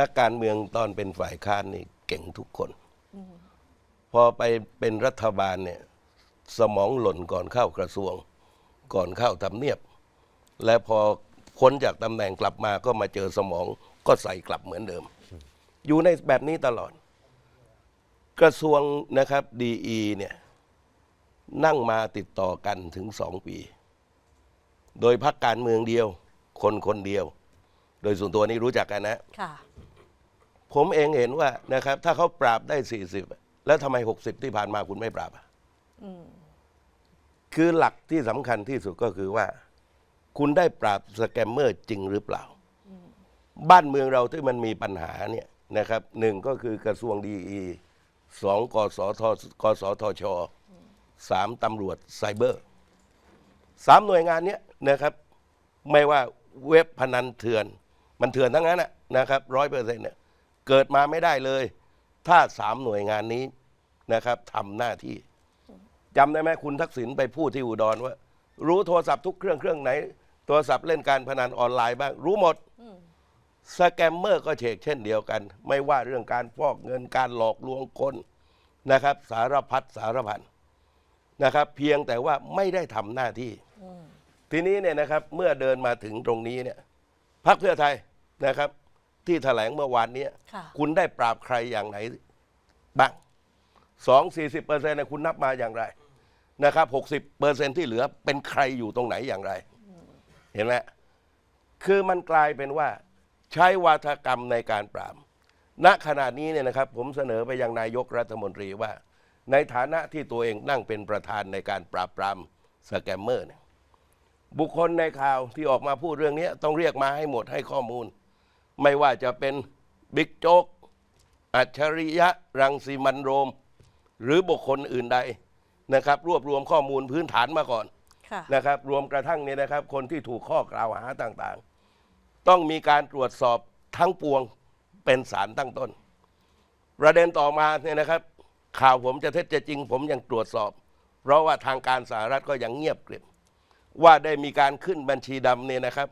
นักการเมืองตอนเป็นฝ่ายค้านนี่เก่งทุกคน พอไปเป็นรัฐบาลเนี่ยสมองหล่นก่อนเข้ากระทรวง ก่อนเข้าทำเนียบ และพอพ้นจากตำแหน่งกลับมาก็มาเจอสมองก็ใส่กลับเหมือนเดิม อยู่ในแบบนี้ตลอด กระทรวงนะครับดีเนี่ยนั่งมาติดต่อกันถึงสองปี โดยพักการเมืองเดียว คนคนเดียว โดยส่วนตัวนี้รู้จักกันนะค่ะ ผมเองเห็นว่านะครับถ้าเขาปราบได้ 40 แล้วทำไม 60 ที่ผ่านมาคุณไม่ปราบอะคือหลักที่สำคัญที่สุดก็คือว่า คุณได้ปราบสแกมเมอร์จริงหรือเปล่า บ้านเมืองเราที่มันมีปัญหาเนี่ยนะครับหนึ่งก็คือกระทรวงดีสองกสทกสทชสามตำรวจไซเบอร์สามหน่วยงานเนี้ยนะครับ ไม่ว่าเว็บพนันเถื่อน มันเถื่อนทั้งนั้นนะนะครับร้อยเปอร์เซ็นต์เนี่ย เกิดมาไม่ได้เลย ถ้าสามหน่วยงานนี้นะครับทำหน้าที่จำได้ไหมคุณทักษิณไปพูดที่อุดรว่า รู้โทรศัพท์ทุกเครื่องเครื่องไหน โทรศัพท์เล่นการพนันออนไลน์บ้าง รู้หมดสแกมเมอร์ก็เชกเช่นเดียวกัน ไม่ว่าเรื่องการฟอกเงินการหลอกลวงคนนะครับ สารพัดสารพันนะครับ เพียงแต่ว่าไม่ได้ทำหน้าที่ ทีนี้เนี่ยนะครับ เมื่อเดินมาถึงตรงนี้เนี่ยพรรคเพื่อไทยนะครับ ที่แถลงเมื่อวานเนี้ยค่ะ คุณได้ปราบใครอย่างไหนบ้างสองสี่สิบเปอร์เซ็นต์คุณนับมาอย่างไรนะครับหกสิบเปอร์เซ็นที่เหลือเป็นใครอยู่ตรงไหนอย่างไร เห็นไหมคือมันกลายเป็นว่าใช้วาทกรรมในการปราบณขณะนี้เนี่ยนะครับ ผมเสนอไปยังนายกรัฐมนตรีว่า ในฐานะที่ตัวเองนั่งเป็นประธานในการปราบปรามสแกมเมอร์เนี่ยบุคคลในข่าวที่ออกมาพูดเรื่องนี้ต้องเรียกมาให้หมดให้ข้อมูล ไม่ว่าจะเป็นบิ๊กโจ๊กอัจฉริยะรังสีมันโรม หรือบุคคลอื่นใดนะครับ รวบรวมข้อมูลพื้นฐานมาก่อนค่ะนะครับ รวมกระทั่งเนี่ยนะครับ คนที่ถูกข้อกล่าวหาต่างๆ ต้องมีการตรวจสอบทั้งปวงเป็นสารตั้งต้น ประเด็นต่อมาเนี่ยนะครับ ข่าวผมจะเท็จจะจริง ผมยังตรวจสอบ เพราะว่าทางการสหรัฐก็ยังเงียบกริบว่าได้มีการขึ้นบัญชีดำเนี่ยนะครับ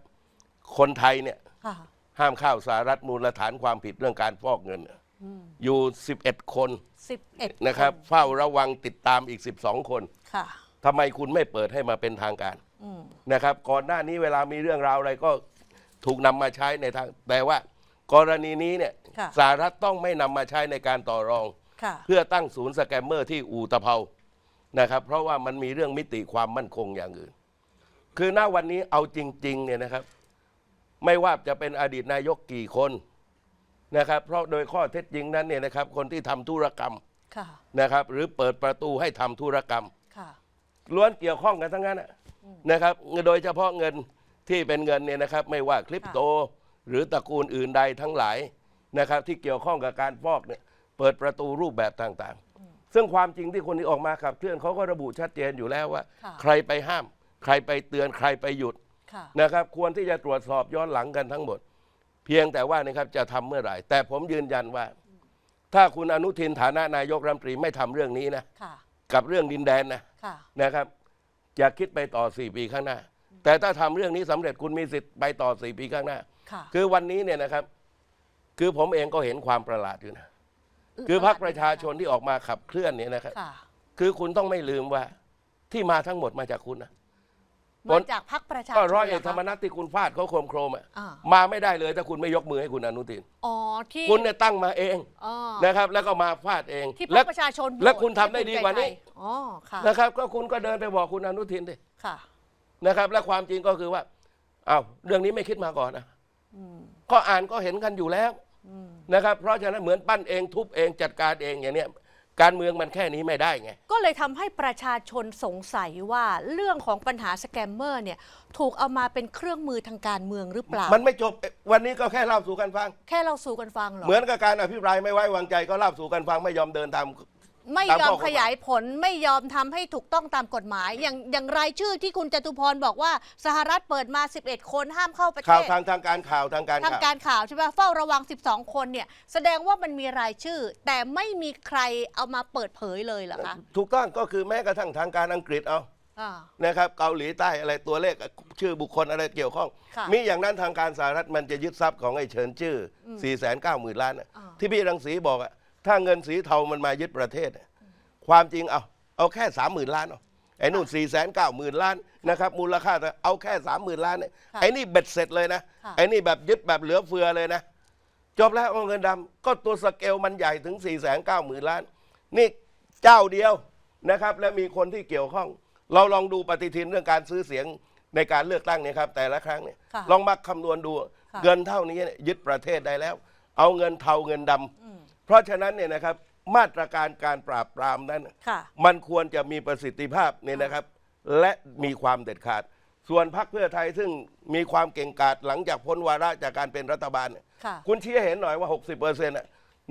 คนไทยเนี่ยค่ะ ห้ามเข้าสหรัฐมูลฐานความผิดเรื่องการฟอกเงิน อยู่ 11 คนสิบเอ็ดนะครับ เฝ้าระวังติดตามอีก 12 คนค่ะทำไมคุณไม่เปิดให้มาเป็นทางการนะครับ ก่อนหน้านี้เวลามีเรื่องราวอะไรก็ถูกนำมาใช้ในทางแต่ว่ากรณีนี้เนี่ยค่ะ สหรัฐต้องไม่นำมาใช้ในการต่อรอง ค่ะ เพื่อตั้งศูนย์สแกมเมอร์ที่อูตะเภานะครับ เพราะว่ามันมีเรื่องมิติความมั่นคงอย่างอื่น คือณวันนี้เอาจริงๆเนี่ยนะครับ ไม่ว่าจะเป็นอดีตนายกกี่คนนะครับ เพราะโดยข้อเท็จจริงนั้นเนี่ยนะครับคนที่ทำธุรกรรมค่ะนะครับ หรือเปิดประตูให้ทำธุรกรรม ค่ะ ล้วนเกี่ยวข้องกันทั้งนั้นน่ะนะครับ โดยเฉพาะเงินที่เป็นเงินเนี่ยนะครับ ไม่ว่าคริปโต หรือตระกูลอื่นใดทั้งหลายนะครับ ที่เกี่ยวข้องกับการฟอกเนี่ยเปิดประตูรูปแบบต่างๆ ซึ่งความจริงที่คนที่ออกมาขับเคลื่อนเขาก็ระบุชัดเจนอยู่แล้วว่า ค่ะ ใครไปห้าม ใครไปเตือนใครไปหยุดค่ะ นะครับควรที่จะตรวจสอบย้อนหลังกันทั้งหมด เพียงแต่ว่านะครับจะทำเมื่อไหร่ แต่ผมยืนยันว่า ถ้าคุณอนุทินฐานะนายกรัฐมนตรีไม่ทำเรื่องนี้นะค่ะกับเรื่องดินแดนนะค่ะนะครับอย่าคิดไปต่อ4ปีข้างหน้า แต่ถ้าทำเรื่องนี้สำเร็จคุณมีสิทธิ์ไปต่อ4ปีข้างหน้าค่ะคือวันนี้เนี่ยนะครับ คือผมเองก็เห็นความประหลาดอยู่นะคือพรรคประชาชนที่ออกมาขับเคลื่อนเนี่ยนะครับค่ะคือคุณต้องไม่ลืมว่าที่มาทั้งหมดมาจากคุณนะ มาจากพรรคประชาชนก็ร้อยเอกหธรรมคะนัฐที่คุณฟาดเขาโครมโครมๆอะอ่ามาไม่ได้เลยถ้าคุณไม่ยกมือให้คุณอนุทินอ๋อที่คุณเนี่ยตั้งมาเองอ๋อนะครับ แล้วก็มาฟาดเองที่พรและรคประชาชนและโหวตคุณทำได้ดีกว่านี้ให้ภูมิใจไทยอ๋อค่ะนะครับ ก็คุณก็เดินไปบอกคุณอนุทินดิค่ะนะครับ และความจริงก็คือว่าอ้าวเรื่องนี้ไม่คิดมาก่อนนะก็อ่านก็เห็นกันอยู่แล้วนะครับ เพราะฉะนั้นเหมือนปั้นเองทุบเองจัดการเองอย่างเนี้ย การเมืองมันแค่นี้ไม่ได้ไง ก็เลยทำให้ประชาชนสงสัยว่าเรื่องของปัญหาสแกมเมอร์เนี่ยถูกเอามาเป็นเครื่องมือทางการเมืองหรือเปล่า มันไม่จบวันนี้ก็แค่เล่าสู่กันฟัง แค่เราสู่กันฟังเหรอ เหมือนกับการอภิปรายไม่ไว้วางใจก็เล่าสู่กันฟังไม่ยอมเดินตาม ไม่ตามยอข้มอกฎหมาย ขยายผลไม่ยอมทำให้ถูกต้องตามกฎหมาย อย่างอย่างรายชื่อที่คุณจตุพรบอกว่าสหรัฐเปิดมา 11 คนห้ามเข้าประเทข่าวศ ทางทางการข่าวทางการทางข่าว การข่าวใช่ไหมเฝ้าระวัง 12 คนเนี่ย แสดงว่ามันมีรายชื่อ แต่ไม่มีใครเอามาเปิดเผยเลยเหรอคะถูกต้องก็คือแม้กระทั่งทางการอังกฤษเอาอ่า นะครับเกาหลีใต้อะไรตัวเลขชื่อบุคคลอะไรเกี่ยวข้อง ค่ะ มีอย่างนั้นทางการสหรัฐมันจะยึดทรัพย์ของไอ้เฉินชื่อ4ี่แสนเก้าหมื่นล้านน่ะอ่าที่พี่รังสีบอกอะ ถ้าเงินสีเทามันมายึดประเทศอะความจริงเอาเอาแค่สามหมื่นล้านเอาไอ้นู่นสี่แสนเก้าหมื่นล้านนะครับมูลค่าเอาแค่สามหมื่นล้านเนี่ยค่ะไอ้นี่เบ็ดเสร็จเลยนะค่ะไอ้นี่แบบยึดแบบเหลือเฟือเลยนะจบแล้วเอาเงินดำก็ตัวสเกลมันใหญ่ถึง4ี่แสนเก้าหมื่นล้าน นี่เจ้าเดียวนะครับ และมีคนที่เกี่ยวข้อง เราลองดูปฏิทินเรื่องการซื้อเสียงในการเลือกตั้งเนี่ยครับ แต่ละครั้งเนี่ยค่ะลองมาคำนวณดูค่ะเงินเท่านี้เนี่ยยึดประเทศได้แล้ว เอาเงินเทาเงินดำ เพราะฉะนั้นเนี่ยนะครับมาตรการการปราบปรามนั้น ค่ะ มันควรจะมีประสิทธิภาพเนี่ยนะครับ และมีความเด็ดขาด ส่วนพรรคเพื่อไทยซึ่งมีความเก่งกาจหลังจากพ้นวาระจากการเป็นรัฐบาลเนี่ยค่ะ คุณชี้ให้เห็นหน่อยว่า 60เปอร์เซ็นต์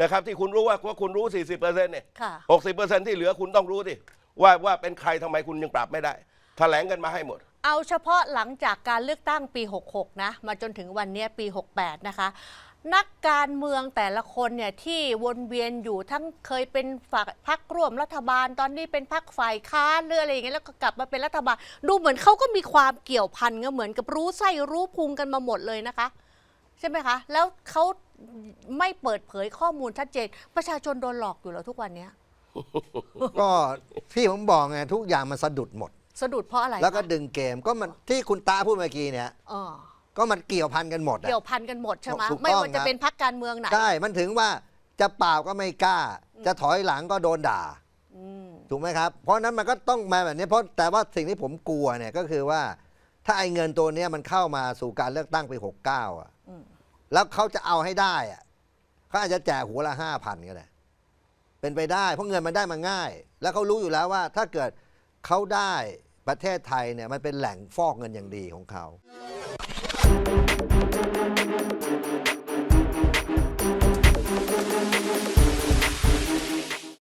นะครับที่คุณรู้ว่าว่าคุณรู้ 40เปอร์เซ็นต์เนี่ยค่ะ 60เปอร์เซ็นต์ที่เหลือคุณต้องรู้ดิว่าว่าเป็นใครทำไมคุณยังปรับไม่ได้ แถลงกันมาให้หมด เอาเฉพาะหลังจากการเลือกตั้งปี 66 นะ มาจนถึงวันนี้ปี 68 นะคะ นักการเมืองแต่ละคนเนี่ยที่วนเวียนอยู่ทั้งเคยเป็นฝากพักร่วมรัฐบาล ตอนนี้เป็นพักฝ่ายค้านหรืออะไรอย่างเงี้ยแล้วก็กลับมาเป็นรัฐบาล ดูเหมือนเขาก็มีความเกี่ยวพันก็เหมือนกับรู้ไส้รู้พุงกันมาหมดเลยนะคะ ใช่ไหมคะ แล้วเขาไม่เปิดเผยข้อมูลชัดเจน ประชาชนโดนหลอกอยู่แล้วทุกวันเนี้ยก็ที่ผมบอกไงทุกอย่างมันสะดุดหมด สะดุดเพราะอะไรแล้วก็คะดึงเกมก็มันที่คุณตาพูดเมื่อกี้เนี่ยเออก็มันเกี่ยวพันกันหมดอะ เกี่ยวพันกันหมดใช่ไหมถูกต้องไม่ว่าจะครับ เป็นพักการเมืองไหนใช่ มันถึงว่าจะเปล่าก็ไม่กล้า จะถอยหลังก็โดนด่า อืมถูกไหมครับ เพราะฉะนั้นมันก็ต้องมาแบบนี้เพราะแต่ว่าสิ่งที่ผมกลัวเนี่ยก็คือว่า ถ้าไอ้เงินตัวเนี้ยมันเข้ามาสู่การเลือกตั้งปี69อะอืมแล้วเขาจะเอาให้ได้อะเขาอาจจะแจกหัวละห้าพันก็ได้เป็นไปได้ เพราะเงินมันได้มาง่าย แล้วเขารู้อยู่แล้วว่า ถ้าเกิด เขาได้ประเทศไทยเนี่ยมันเป็นแหล่งฟอกเงินอย่างดีของเขา